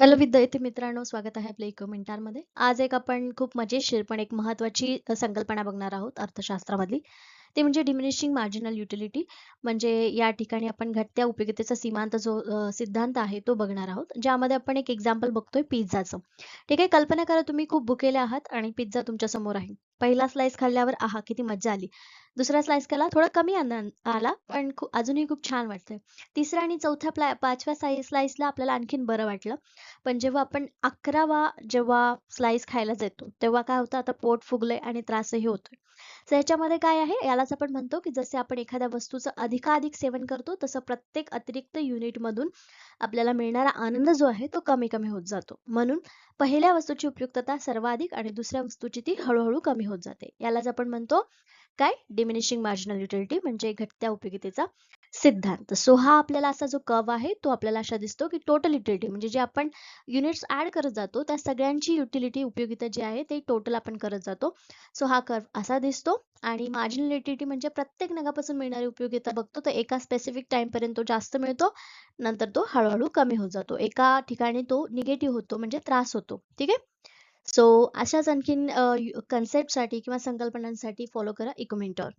Hello विद्यार्थी मित्रांनो स्वागत आहे आपल्या इको मिनिटांमध्ये. आज एक आपण खूप मजेशीर पण एक महत्वाची संकल्पना बघणार आहोत अर्थशास्त्रामधली. ते म्हणजे डिमिनिशिंग मार्जिनल युटिलिटी म्हणजे या ठिकाणी आपण घटत्या उपयोगितेचा सीमांत जो सिद्धांत आहे तो बघणार आहोत. ज्यामध्ये आपण एक एक्झाम्पल बघतोय पिझ्झाचं ठीक आहे कल्पना करा तुम्ही खूप भुकेले आहात आणि पिझ्झा तुमच्यासमोर आहे. पहिला स्लाइस खाल्ल्यावर आहा किती मज्जा आली. दुसरा स्लाइस खाल्ला थोडा कमी आनंद आला पण अजूनही खूप छान वाटतंय. तिसऱ्या आणि चौथ्या पाचव्या स्लाइसला आपल्याला आणखीन बरं वाटलं. पण जेव्हा आपण 11वा जेव्हा स्लाइस खायला जातो तेव्हा काय होतं आता पोट फुगलंय आणि त्रासही होतोय. तर ह्याच्यामध्ये काय आहे यालाच आपण म्हणतो की जसे आपण एखाद्या वस्तूचं अधिकाधिक सेवन करतो तसं प्रत्येक अतिरिक्त युनिट मधून आपल्याला मिळणारा आनंद जो आहे तो कमी कमी होत जातो. म्हणून पहिल्या वस्तूची उपयुक्तता सर्वाधिक आणि दुसऱ्या वस्तूची ती हळूहळू कमी होत जाते. यालाच आपण म्हणतो काय? डिमिनिशिंग मार्जिनल युटिलिटी म्हणजे घटत्या उपयोगितेचा सिद्धांत. सो हा आपल्याला असा जो कर्व आहे तो आपल्याला असा दिसतो की टोटल युटिलिटी म्हणजे जे आपण युनिट्स ऍड करत जातो त्या सगळ्यांची युटिलिटी उपयोगिता जी आहे ते टोटल आपण करत जातो. सो हा कर्व असा दिसतो आणि मार्जिनल युटिलिटी म्हणजे प्रत्येक नगापासून मिळणारी उपयोगिता बघतो तर एका स्पेसिफिक टाइम पर्यंत तो जास्त मिळतो नंतर तो हळूहळू कमी होत जातो. एका ठिकाणी तो निगेटिव्ह होतो म्हणजे त्रास होतो. ठीक आहे? सो अशाच आणखीन कन्सेप्टसाठी किंवा संकल्पनांसाठी फॉलो करा इकोमेंटॉर